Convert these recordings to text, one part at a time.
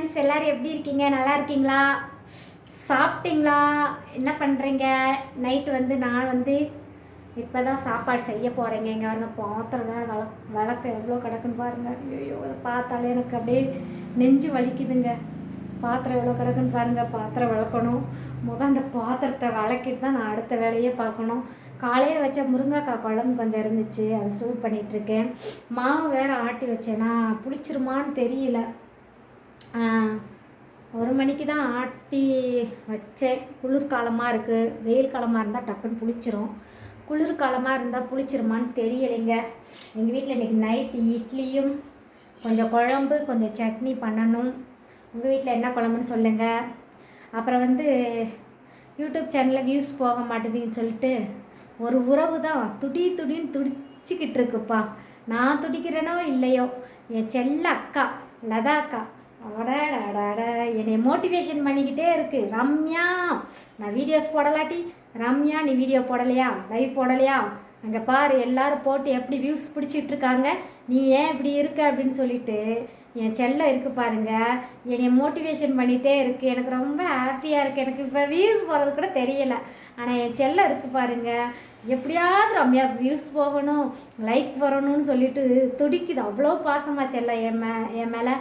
Friends எல்லோரும் எப்படி இருக்கீங்க? நல்லா இருக்கீங்களா? சாப்பிட்டீங்களா? என்ன பண்ணுறீங்க நைட்டு வந்து நான் வந்து இப்போ தான் சாப்பாடு செய்ய போகிறேங்க இங்கே வரணும் பாத்திரம் வேறு வள வளர்க்க எவ்வளோ கிடக்குன்னு பாருங்கள் ஐயோ அதை பார்த்தாலே எனக்கு அப்படியே நெஞ்சு வலிக்குதுங்க. பாத்திரம் எவ்வளோ கிடக்குன்னு பாருங்கள் பாத்திரம் வளர்க்கணும். முதல் அந்த பாத்திரத்தை வளர்க்கிட்டு தான் நான் அடுத்த வேலையே பார்க்கணும். காலையில் வச்ச முருங்கைக்காய் குழம்பு கொஞ்சம் இருந்துச்சு. அதை சூட் பண்ணிகிட்ருக்கேன் மாவு வேறு ஆட்டி வச்சேன்னா புளிச்சிருமான்னு தெரியல. ஒரு மணிக்கு தான் ஆட்டி வச்சேன். குளிர்காலமாக இருக்குது வெயில் காலமாக இருந்தால் டக்குன்னு புளிச்சிரும். குளிர்காலமாக இருந்தால் புளிச்சிருமான்னு தெரியலைங்க. எங்கள் வீட்டில் இன்றைக்கி நைட்டு இட்லியும் கொஞ்சம் குழம்பு கொஞ்சம் சட்னி பண்ணணும். உங்கள் வீட்டில் என்ன குழம்புன்னு சொல்லுங்கள் அப்புறம் வந்து யூடியூப் சேனலில் வியூஸ் போக மாட்டேதுன்னு சொல்லிட்டு ஒரு உறவு தான். துடி துடின்னு துடிச்சிக்கிட்டு இருக்குப்பா. நான் துடிக்கிறேனோ இல்லையோ? என் செல்ல அக்கா லதா அக்கா. என்னை மோட்டிவேஷன் பண்ணிக்கிட்டே இருக்குது ரம்யா நான் வீடியோஸ் போடலாட்டி. ரம்யா நீ வீடியோ போடலையா? லைவ் போடலையா? அங்கே பாரு எல்லோரும் போட்டு எப்படி வியூஸ் பிடிச்சிட்டு இருக்காங்க. நீ ஏன் இப்படி இருக்க அப்படின்னு சொல்லிட்டு என் செல்லம் இருக்குது பாருங்க. என்னை மோட்டிவேஷன் பண்ணிகிட்டே இருக்குது எனக்கு ரொம்ப ஹாப்பியாக இருக்குது எனக்கு இப்போ வியூஸ் போகிறது கூட தெரியலை. ஆனால் என் செல்லம் இருக்குது பாருங்கள் எப்படியாவது ரம்யா வியூஸ் போகணும் லைக் வரணும்னு சொல்லிட்டு துடிக்குது. அவ்வளோ பாசமாக செல்லம் என் மே என் மேலே.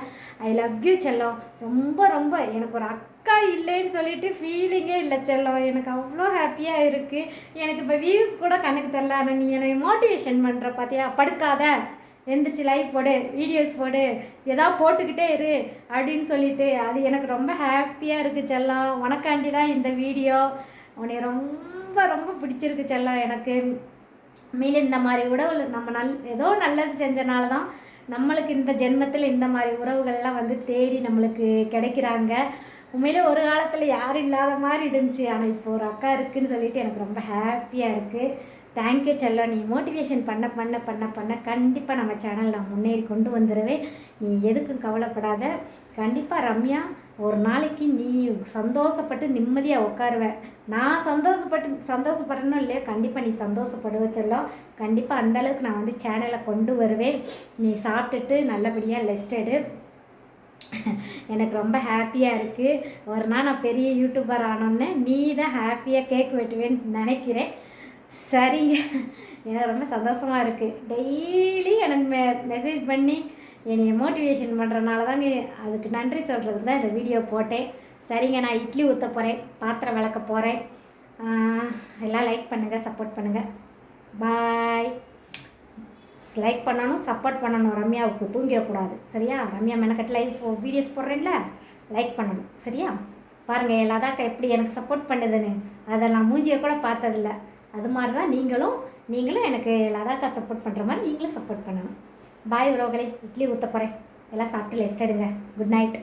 ஐ லவ் யூ செல்லம் ரொம்ப ரொம்ப. எனக்கு ஒரு அக்கா இல்லைன்னு சொல்லிட்டு ஃபீலிங்கே இல்லை செல்லம் எனக்கு அவ்வளோ ஹாப்பியாக இருக்குது எனக்கு இப்போ வியூஸ் கூட கணக்கு தெரில ஆனால் நீ என்னை மோட்டிவேஷன் பண்ணுற பார்த்தியா படுக்காத. எந்திரிச்சு லைவ் போடு வீடியோஸ் போடு ஏதாவது போட்டுக்கிட்டே இரு அப்படின்னு சொல்லிட்டு அது எனக்கு ரொம்ப ஹாப்பியாக இருக்குது செல்லம் உனக்காண்டி தான் இந்த வீடியோ உன்னை ரொம்ப ரொம்ப பிடிச்சிருக்கு செல்லம் எனக்கு. மேலே இந்த மாதிரி உறவு நம்ம நல் ஏதோ நல்லது செஞ்சனால தான் நம்மளுக்கு இந்த ஜென்மத்தில் இந்த மாதிரி உறவுகள்லாம் வந்து தேடி நம்மளுக்கு கிடைக்கிறாங்க. உண்மையிலே ஒரு காலத்தில் யாரும் இல்லாத மாதிரி இருந்துச்சு. ஆனால் இப்போ ஒரு அக்கா இருக்குதுன்னு சொல்லிட்டு எனக்கு ரொம்ப ஹாப்பியாக இருக்குது தேங்க்யூ செல்லம் நீ மோட்டிவேஷன் பண்ண பண்ண பண்ண பண்ண கண்டிப்பாக நம்ம சேனல் நான் முன்னேறி கொண்டு வந்துடுவேன் நீ எதுக்கும் கவலைப்படாத. கண்டிப்பாக ரம்யா ஒரு நாளைக்கு நீ சந்தோஷப்பட்டு நிம்மதியாக உட்காருவேன் நான் சந்தோஷப்பட்டு சந்தோஷப்படுறேன்னு இல்லையா கண்டிப்பாக நீ சந்தோஷப்படுவ செல்லம் கண்டிப்பாக அந்தளவுக்கு நான் வந்து சேனலை கொண்டு வருவேன். நீ சாப்பிட்டுட்டு நல்லபடியாக லெஸ்ட் எடு. எனக்கு ரொம்ப ஹாப்பியாக இருக்குது ஒரு நாள் நான் பெரிய யூடியூபர் ஆனோன்னே நீ தான் ஹாப்பியாக கேக் வெட்டுவேன்னு நினைக்கிறேன். சரிங்க. எனக்கு ரொம்ப சந்தோஷமாக இருக்குது டெய்லி எனக்கு மெ மெசேஜ் பண்ணி என்னைய மோட்டிவேஷன் பண்ணுறனால தாங்க அதுக்கு நன்றி சொல்கிறதுக்கு தான் இந்த வீடியோ போட்டேன். சரிங்க நான் இட்லி ஊற்ற போகிறேன் பாத்திரம் விளக்க போகிறேன் எல்லாம் லைக் பண்ணுங்கள் சப்போர்ட் பண்ணுங்கள் பாய் லைக் பண்ணணும் சப்போர்ட் பண்ணணும். ரம்யாவுக்கு தூங்கிடக்கூடாது. சரியா? ரம்யா மெனக்கட்டு லைவ் வீடியோஸ் போடுறேன்ல? லைக் பண்ணணும். சரியா? பாருங்கள் எல்லாதாக்கா எப்படி எனக்கு சப்போர்ட் பண்ணுதுன்னு. அதை நான் மூஞ்சியை கூட பார்த்ததில்ல. அது மாதிரி தான் நீங்களும் நீங்களும் எனக்கு லதாக்கா சப்போர்ட் பண்ணுற மாதிரி நீங்களும் சப்போர்ட் பண்ணணும். பாய் உறவுகளை இட்லி ஊற்ற போகிறேன் எல்லாம் சாப்பிட்டு லெஸ்ட் எடுங்க. Good night